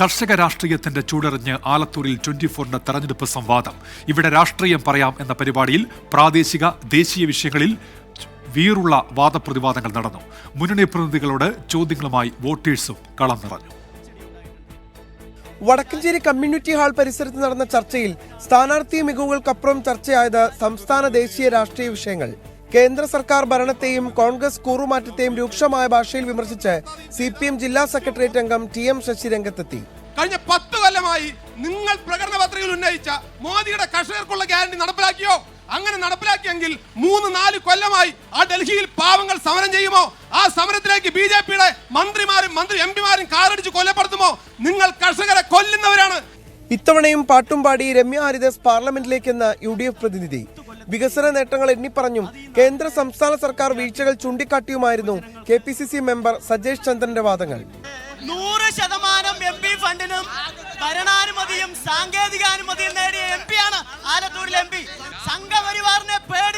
കർഷക രാഷ്ട്രീയത്തിന്റെ ചൂടറിഞ്ഞ് ആലത്തൂരിൽ ട്വന്റി ഫോറിന്റെ തെരഞ്ഞെടുപ്പ് സംവാദം. ഇവിടെ രാഷ്ട്രീയം പറയാം എന്ന പരിപാടിയിൽ പ്രാദേശിക ദേശീയ വിഷയങ്ങളിൽ വീറുള്ള വാദപ്രതിവാദങ്ങൾ നടന്നു. മുന്നണി പ്രതിനിധികളോട് ചോദ്യങ്ങളുമായി വോട്ടേഴ്സും കളം നിറഞ്ഞു. വടക്കഞ്ചേരി കമ്മ്യൂണിറ്റി ഹാൾ പരിസരത്ത് നടന്ന ചർച്ചയിൽ സ്ഥാനാർത്ഥി മികവുകൾക്കപ്പുറം ചർച്ചയായത് സംസ്ഥാന ദേശീയ രാഷ്ട്രീയ വിഷയങ്ങൾ. കേന്ദ്ര സർക്കാർ ഭരണത്തെയും കോൺഗ്രസ് കൂറുമാറ്റത്തെയും രൂക്ഷമായ ഭാഷയിൽ വിമർശിച്ച് സി പി എം ജില്ലാ സെക്രട്ടേറിയറ്റ് അംഗം ടി എം ശശി രംഗത്തെത്തി. കഴിഞ്ഞ പത്ത് കൊല്ലമായി നിങ്ങൾ പ്രകടന പത്രികയിൽ ഉന്നയിച്ച മോദിയുടെ കർഷകർക്കുള്ള ഗ്യാരണ്ടി നടപ്പിലാക്കിയോ? അങ്ങനെ നടപ്പിലാക്കിയെങ്കിൽ മൂന്ന് നാല് കൊല്ലമായി ആ ഡൽഹിയിൽ പാവങ്ങൾ സമരം ചെയ്യുമോ? ആ സമരത്തിലേക്ക് ബി ജെ പിയുടെ മന്ത്രിമാരും മന്ത്രി എം പിമാരും കാറടിച്ച് കൊല്ലപ്പെടുത്തുമോ നിങ്ങൾ കർഷകരെ കൊല്ലുന്നവരാണ്. ഇത്തവണയും പാട്ടും പാടി രമ്യ ഹരിദാസ് പാർലമെന്റിലേക്കെന്ന യു ഡി എഫ് പ്രതിനിധി. വികസന നേട്ടങ്ങൾ എണ്ണിപ്പറഞ്ഞും കേന്ദ്ര സംസ്ഥാന സർക്കാർ വീഴ്ചകൾ ചൂണ്ടിക്കാട്ടിയുമായിരുന്നു K P C C member Sajesh ചന്ദ്രന്റെ വാദങ്ങൾ. നൂറ് ശതമാനം എം പി ഫണ്ടിനും ഭരണാനുമതിയും സാങ്കേതികാനുമതിയും നേടിയ എം പിയാണ് ആലത്തൂരിലെ എം പി. സംഘപരിവാറിനെ പേടിച്ച്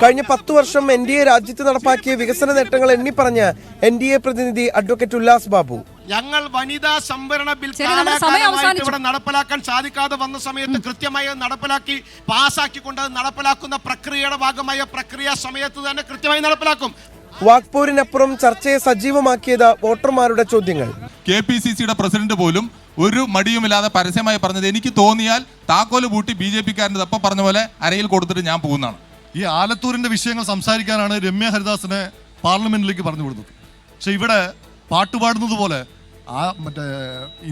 കഴിഞ്ഞ പത്തു വർഷം എൻ ഡി എ രാജ്യത്ത് നടപ്പാക്കിയ വികസന നേട്ടങ്ങൾ എണ്ണിപ്പറഞ്ഞ് എൻ ഡി എ പ്രതിനിധി അഡ്വക്കേറ്റ് ഉല്ലാസ് ബാബു. ഞങ്ങൾ വനിതാ സംവരണ ബിൽ കാലാകാലമായിട്ട് ഇവിടെ നടപ്പിലാക്കാൻ സാധിക്കാതെ വന്ന സമയത്ത് കൃത്യമായി നടപ്പിലാക്കി പാസ്സാക്കിക്കൊണ്ട് അത് നടപ്പിലാക്കുന്ന പ്രക്രിയയുടെ ഭാഗമായ പ്രക്രിയ സമയത്ത് തന്നെ കൃത്യമായി നടപ്പിലാക്കും. വാക്പോരിനപ്പുറം ചർച്ചയെ സജീവമാക്കിയത് വോട്ടർമാരുടെ ചോദ്യങ്ങൾ. കെ പി സി സിയുടെ പ്രസിഡന്റ് പോലും ഒരു മടിയുമില്ലാതെ പരസ്യമായി പറഞ്ഞത് എനിക്ക് തോന്നിയാൽ താക്കോൽ പൂട്ടി ബി ജെ പിക്കാരന്റെ തപ്പ പറഞ്ഞ പോലെ അരയിൽ കൊടുത്തിട്ട് ഞാൻ പോകുന്നതാണ്. ഈ ആലത്തൂരിന്റെ വിഷയങ്ങൾ സംസാരിക്കാനാണ് രമ്യ ഹരിദാസിനെ പാർലമെന്റിലേക്ക് പറഞ്ഞു കൊടുത്തത് പക്ഷെ ഇവിടെ പാട്ടുപാടുന്നത് പോലെ ആ മറ്റേ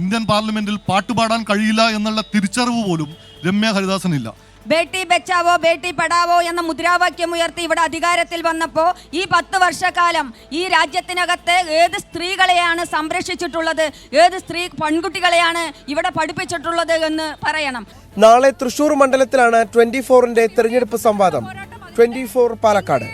ഇന്ത്യൻ പാർലമെന്റിൽ പാട്ടുപാടാൻ കഴിയില്ല എന്നുള്ള തിരിച്ചറിവ് പോലും രമ്യ ഹരിദാസിനില്ല. ബേട്ടി ബച്ചാവോ ബേട്ടി പടാവോ എന്ന മുദ്രാവാക്യം ഉയർത്തി ഇവിടെ അധികാരത്തിൽ വന്നപ്പോൾ ഈ പത്ത് വർഷക്കാലം ഈ രാജ്യത്തിനകത്ത് ഏത് സ്ത്രീകളെയാണ് സംരക്ഷിച്ചിട്ടുള്ളത് ഏത് സ്ത്രീ പെൺകുട്ടികളെയാണ് ഇവിടെ പഠിപ്പിച്ചിട്ടുള്ളത് എന്ന് പറയണം. നാളെ തൃശൂർ മണ്ഡലത്തിലാണ് ട്വന്റി ഫോറിന്റെ തെരഞ്ഞെടുപ്പ് സംവാദം. Twenty four Palakkad.